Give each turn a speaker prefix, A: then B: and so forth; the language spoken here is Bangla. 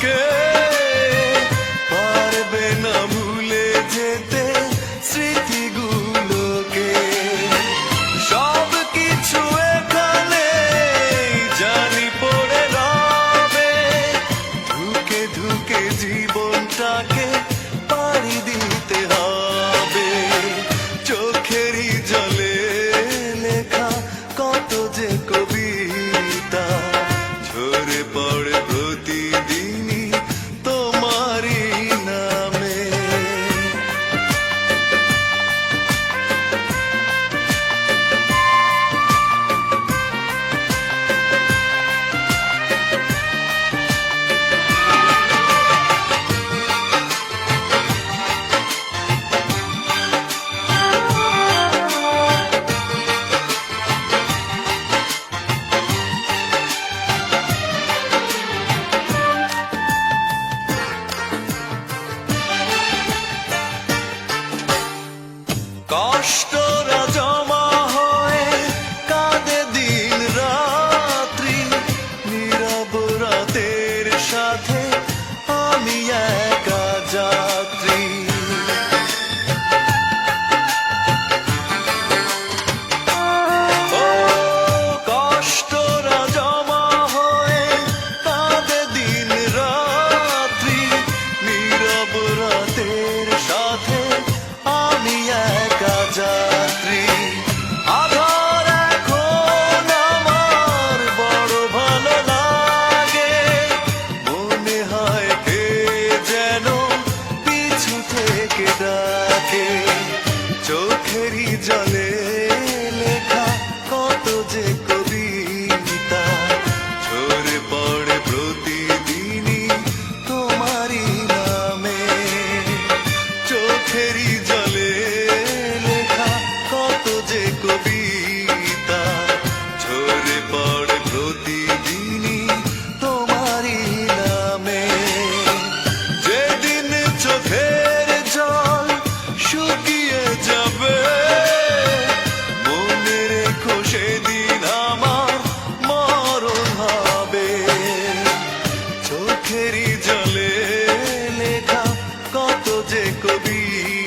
A: আমাকে পারবে না ভুলে যেতে স্মৃতিগুলোকে। সব কিছু এখানে জানি পড়ে রবে। ধুকে ধুকে জীবনটাকে পাড়ি দিয়ে কষ্ট চোখেরই জলে লেখা কত যে be.